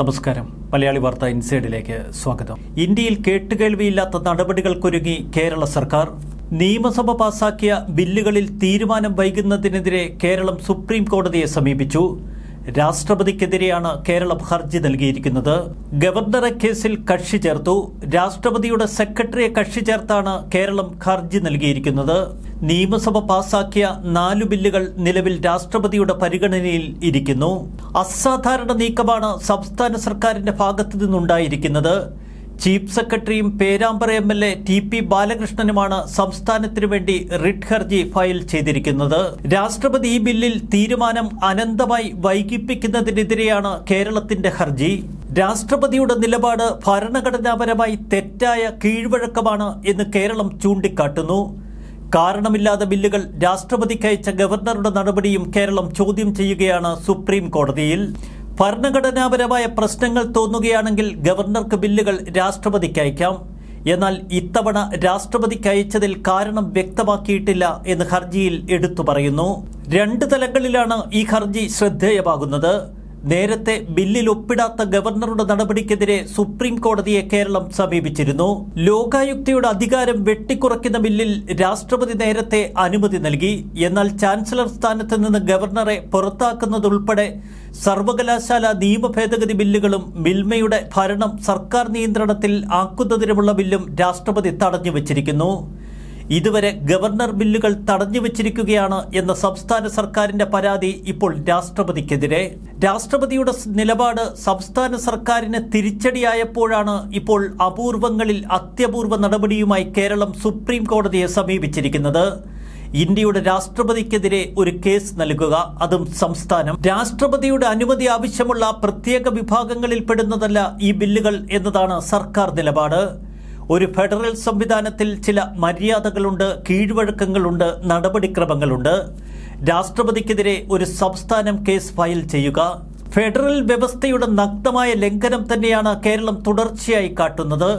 നമസ്കാരം. മലയാളി വാർത്ത ഇൻസൈഡിലേക്ക് സ്വാഗതം. ഇന്ത്യയിൽ കേട്ടുകേൾവിയില്ലാത്ത നടപടികൾക്കൊരുങ്ങി കേരള സർക്കാർ. നിയമസഭ പാസാക്കിയ ബില്ലുകളിൽ തീരുമാനം വൈകുന്നതിനെതിരെ കേരളം സുപ്രീം കോടതിയെ സമീപിച്ചു. രാഷ്ട്രപതിക്കെതിരെയാണ് കേരളം ഹർജി നൽകിയിരിക്കുന്നത്. ഗവർണറെ കേസിൽ കക്ഷി ചേർത്തു. രാഷ്ട്രപതിയുടെ സെക്രട്ടറിയെ കക്ഷി ചേർത്താണ് കേരളം ഹർജി നൽകിയിരിക്കുന്നത്. നിയമസഭ പാസാക്കിയ നാലു ബില്ലുകൾ നിലവിൽ രാഷ്ട്രപതിയുടെ പരിഗണനയിൽ ഇരിക്കുന്നു. അസാധാരണ നീക്കമാണ് സംസ്ഥാന സർക്കാരിന്റെ ഭാഗത്തു നിന്നുണ്ടായിരിക്കുന്നത്. ചീഫ് സെക്രട്ടറിയും Perambra M L A T P ബാലകൃഷ്ണനുമാണ് സംസ്ഥാനത്തിനു വേണ്ടി റിട്ട് ഹർജി ഫയൽ ചെയ്തിരിക്കുന്നത്. രാഷ്ട്രപതി ഈ ബില്ലിൽ തീരുമാനം അനന്തമായി വൈകിപ്പിക്കുന്നതിനെതിരെയാണ് കേരളത്തിന്റെ ഹർജി. രാഷ്ട്രപതിയുടെ നിലപാട് ഭരണഘടനാപരമായി തെറ്റായ കീഴ്വഴക്കമാണ് എന്ന് കേരളം ചൂണ്ടിക്കാട്ടുന്നു. കാരണമില്ലാതെ ബില്ലുകൾ രാഷ്ട്രപതിക്കയച്ച ഗവർണറുടെ നടപടിയും കേരളം ചോദ്യം ചെയ്യുകയാണ് സുപ്രീം കോടതിയിൽ. ഭരണഘടനാപരമായ പ്രശ്നങ്ങൾ തോന്നുകയാണെങ്കിൽ ഗവർണർക്ക് ബില്ലുകൾ രാഷ്ട്രപതിക്ക് അയക്കാം എന്നാൽ ഇത്തവണ രാഷ്ട്രപതിക്ക് അയച്ചതിൽ കാരണം വ്യക്തമാക്കിയിട്ടില്ല എന്ന് ഹർജിയിൽ എടുത്തു പറയുന്നു. രണ്ട് തലങ്ങളിലാണ് ഈ ഹർജി ശ്രദ്ധേയമാകുന്നത്. നേരത്തെ ബില്ലിൽ ഒപ്പിടാത്ത ഗവർണറുടെ നടപടിക്കെതിരെ സുപ്രീം കോടതിയെ കേരളം സമീപിച്ചിരുന്നു. ലോകായുക്തയുടെ അധികാരം വെട്ടിക്കുറയ്ക്കുന്ന ബില്ലിൽ രാഷ്ട്രപതി നേരത്തെ അനുമതി നൽകി. എന്നാൽ ചാൻസലർ സ്ഥാനത്ത് നിന്ന് ഗവർണറെ പുറത്താക്കുന്നതുൾപ്പെടെ സർവകലാശാല നിയമ ഭേദഗതി ബില്ലുകളും മിൽമയുടെ ഭരണം സർക്കാർ നിയന്ത്രണത്തിൽ ആക്കുന്നതിനുമുള്ള ബില്ലും രാഷ്ട്രപതി തടഞ്ഞു വച്ചിരിക്കുന്നു ഇതുവരെ ഗവർണർ ബില്ലുകൾ തടഞ്ഞു വച്ചിരിക്കുകയാണ് എന്ന സംസ്ഥാന സർക്കാരിന്റെ പരാതി ഇപ്പോൾ രാഷ്ട്രപതിക്കെതിരെ. രാഷ്ട്രപതിയുടെ നിലപാട് സംസ്ഥാന സർക്കാരിന് തിരിച്ചടിയായപ്പോഴാണ് ഇപ്പോൾ അപൂർവങ്ങളിൽ അത്യപൂർവ നടപടിയുമായി കേരളം സുപ്രീം കോടതിയെ സമീപിച്ചിരിക്കുന്നത്. ഇന്ത്യയുടെ രാഷ്ട്രപതിക്കെതിരെ ഒരു കേസ് നൽകുക അതും സംസ്ഥാനം. രാഷ്ട്രപതിയുടെ അനുമതി ആവശ്യമുള്ള പ്രത്യേക വിഭാഗങ്ങളിൽപ്പെടുന്നതല്ല ഈ ബില്ലുകൾ എന്നതാണ് സർക്കാർ നിലപാട്. ഒരു ഫെഡറൽ സംവിധാനത്തിൽ ചില മര്യാദകളുണ്ട് കീഴ്വഴക്കങ്ങളുണ്ട് നടപടിക്രമങ്ങളുണ്ട്. രാഷ്ട്രപതിക്കെതിരെ ഒരു സംസ്ഥാനം കേസ് ഫയൽ ചെയ്യുക. ഫെഡറൽ വ്യവസ്ഥയുടെ നഗ്നമായ ലംഘനം തന്നെയാണ് കേരളം തുടർച്ചയായി കാട്ടുന്നത്.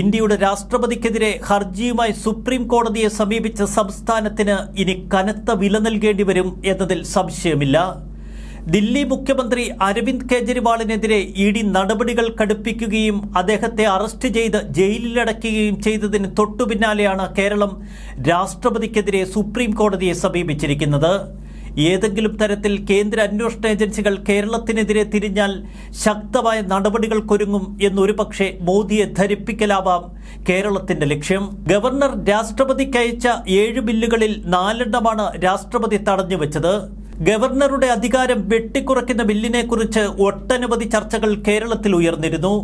ഇന്ത്യയുടെ രാഷ്ട്രപതിക്കെതിരെ ഹർജിയുമായി സുപ്രീം കോടതിയെ സമീപിച്ച സംസ്ഥാനത്തിന് ഇനി കനത്ത വില നൽകേണ്ടി വരും എന്നതിൽ സംശയമില്ല. ദില്ലി മുഖ്യമന്ത്രി അരവിന്ദ് കെജ്രിവാളിനെതിരെ ഇ ഡി നടപടികൾ കടുപ്പിക്കുകയും അദ്ദേഹത്തെ അറസ്റ്റ് ചെയ്ത് ജയിലിലടയ്ക്കുകയും ചെയ്തതിന് തൊട്ടു പിന്നാലെയാണ് കേരളം രാഷ്ട്രപതിക്കെതിരെ സുപ്രീം കോടതിയെ സമീപിച്ചിരിക്കുന്നത്. ഏതെങ്കിലും തരത്തിൽ കേന്ദ്ര അന്വേഷണ ഏജൻസികൾ കേരളത്തിനെതിരെ തിരിഞ്ഞാൽ ശക്തമായ നടപടികൾക്കൊരുങ്ങും എന്നൊരു പക്ഷേ മോദിയെ ധരിപ്പിക്കലാവാം കേരളത്തിന്റെ ലക്ഷ്യം. ഗവർണർ രാഷ്ട്രപതിക്ക് അയച്ച ഏഴ് ബില്ലുകളിൽ നാലെണ്ണമാണ് രാഷ്ട്രപതി തടഞ്ഞുവെച്ചത്. ഗവർണറുടെ അധികാരം വെട്ടിക്കുറയ്ക്കുന്ന ബില്ലിനെക്കുറിച്ച് ഒട്ടനവധി ചർച്ചകൾ കേരളത്തിൽ ഉയർന്നിരുന്നു.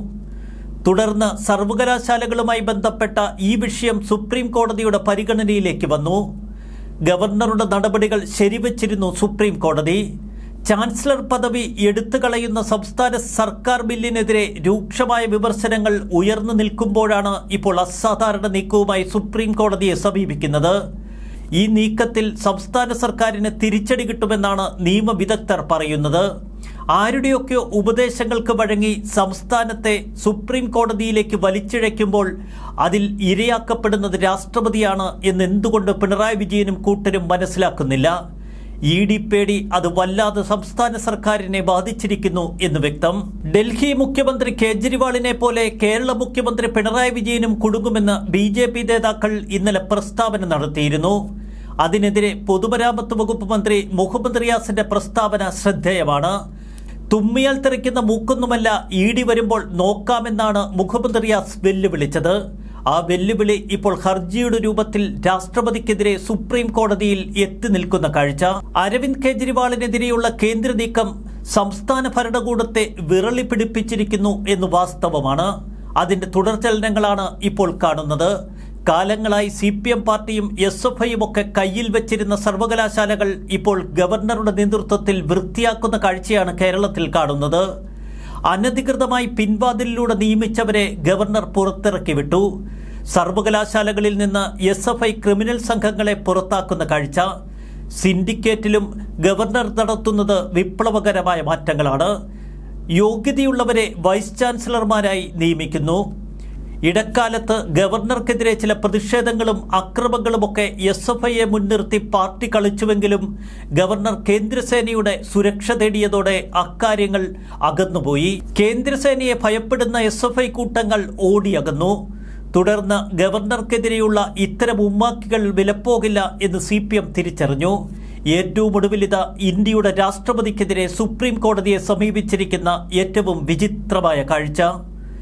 തുടർന്ന് സർവകലാശാലകളുമായി ബന്ധപ്പെട്ട ഈ വിഷയം സുപ്രീം കോടതിയുടെ പരിഗണനയിലേക്ക് വന്നു. ഗവർണറുടെ നടപടികൾ ശരിവച്ചിരുന്നു സുപ്രീം കോടതി. ചാൻസലർ പദവി എടുത്തുകളയുന്ന സംസ്ഥാന സർക്കാർ ബില്ലിനെതിരെ രൂക്ഷമായ വിമർശനങ്ങൾ ഉയർന്നു നിൽക്കുമ്പോഴാണ് ഇപ്പോൾ അസാധാരണ നീക്കവുമായി സുപ്രീം കോടതിയെ സമീപിക്കുന്നത്. ഈ നീക്കത്തിൽ സംസ്ഥാന സർക്കാരിന് തിരിച്ചടി കിട്ടുമെന്നാണ് നിയമവിദഗ്ധർ പറയുന്നത്. ആരുടെയൊക്കെയോ ഉപദേശങ്ങൾക്ക് വഴങ്ങി സംസ്ഥാനത്തെ സുപ്രീം കോടതിയിലേക്ക് വലിച്ചിഴയ്ക്കുമ്പോൾ അതിൽ ഇരയാക്കപ്പെടുന്നത് രാഷ്ട്രപതിയാണ് എന്ന് എന്തുകൊണ്ട് പിണറായി വിജയനും കൂട്ടരും മനസ്സിലാക്കുന്നില്ല. ഇ ഡി പേടി അത് വല്ലാതെ സംസ്ഥാന സർക്കാരിനെ ബാധിച്ചിരിക്കുന്നു എന്ന് വ്യക്തം. ഡൽഹി മുഖ്യമന്ത്രി കേജ്രിവാളിനെ പോലെ കേരള മുഖ്യമന്ത്രി പിണറായി വിജയനും കുടുങ്ങുമെന്ന് ബി നേതാക്കൾ ഇന്നലെ പ്രസ്താവന നടത്തിയിരുന്നു. അതിനെതിരെ പൊതുമരാമത്ത് വകുപ്പ് മന്ത്രി മുഹമ്മദ് റിയാസിന്റെ പ്രസ്താവന ശ്രദ്ധേയമാണ്. തുമ്മിയാൽ തെറിക്കുന്ന മൂക്കൊന്നുമല്ല ഇ ഡി വരുമ്പോൾ നോക്കാമെന്നാണ് മുഹമ്മദ് റിയാസ് വെല്ലുവിളിച്ചത്. ആ വെല്ലുവിളി ഇപ്പോൾ ഹർജിയുടെ രൂപത്തിൽ രാഷ്ട്രപതിക്കെതിരെ സുപ്രീം കോടതിയിൽ എത്തി നിൽക്കുന്ന കാഴ്ച. അരവിന്ദ് കെജ്രിവാളിനെതിരെയുള്ള കേന്ദ്ര നീക്കം സംസ്ഥാന ഭരണകൂടത്തെ വിറളി പിടിപ്പിച്ചിരിക്കുന്നു എന്ന് വാസ്തവമാണ്. അതിന്റെ തുടർചലനങ്ങളാണ് ഇപ്പോൾ കാണുന്നത്. കാലങ്ങളായി സി പി എം പാർട്ടിയും എസ് എഫ് ഐയും ഒക്കെ കയ്യിൽ വെച്ചിരുന്ന സർവകലാശാലകൾ ഇപ്പോൾ ഗവർണറുടെ നേതൃത്വത്തിൽ വൃത്തിയാക്കുന്ന കാഴ്ചയാണ് കേരളത്തിൽ കാണുന്നത്. അനധികൃതമായി പിൻവാതിലിലൂടെ നിയമിച്ചവരെ ഗവർണർ പുറത്തിറക്കി വിട്ടു. സർവകലാശാലകളിൽ നിന്ന് എസ് എഫ് ഐ ക്രിമിനൽ സംഘങ്ങളെ പുറത്താക്കുന്ന കാഴ്ച. സിൻഡിക്കേറ്റിലും ഗവർണർ നടത്തുന്നത് വിപ്ലവകരമായ മാറ്റങ്ങളാണ്. യോഗ്യതയുള്ളവരെ വൈസ് ചാൻസലർമാരായി നിയമിക്കുന്നു. ഇടക്കാലത്ത് ഗവർണർക്കെതിരെ ചില പ്രതിഷേധങ്ങളും അക്രമങ്ങളുമൊക്കെ എസ് എഫ് ഐയെ മുൻനിർത്തി പാർട്ടി കളിച്ചുവെങ്കിലും ഗവർണർ കേന്ദ്രസേനയുടെ സുരക്ഷ തേടിയതോടെ അക്കാര്യങ്ങൾ അകന്നുപോയി. കേന്ദ്രസേനയെ ഭയപ്പെടുന്ന എസ് എഫ് ഐ കൂട്ടങ്ങൾ ഓടിയകന്നു. തുടർന്ന് ഗവർണർക്കെതിരെയുള്ള ഇത്തരം ഉമ്മാക്കികൾ വിലപ്പോകില്ല എന്ന് സി പി എം തിരിച്ചറിഞ്ഞു. ഏറ്റവും ഒടുവിലിത ഇന്ത്യയുടെ രാഷ്ട്രപതിക്കെതിരെ സുപ്രീം കോടതിയെ സമീപിച്ചിരിക്കുന്ന ഏറ്റവും വിചിത്രമായ കാഴ്ച.